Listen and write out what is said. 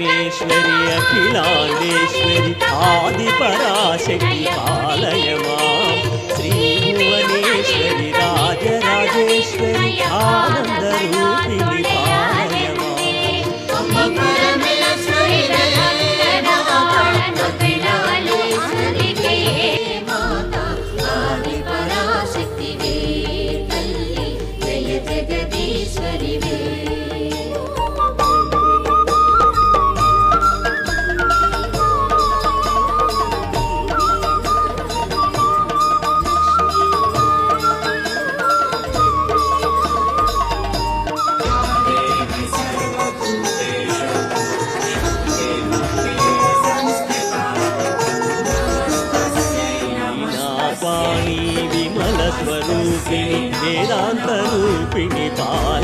భువనేశ్వరి అఖిలాండేశ్వరి ఆది పరాశక్తి పాలయమా శ్రీ భువనేశ్వరి రాజరాజేశ్వరి ఆనంద విమల స్వరూపిణి వేదాంత రూపిణి పాల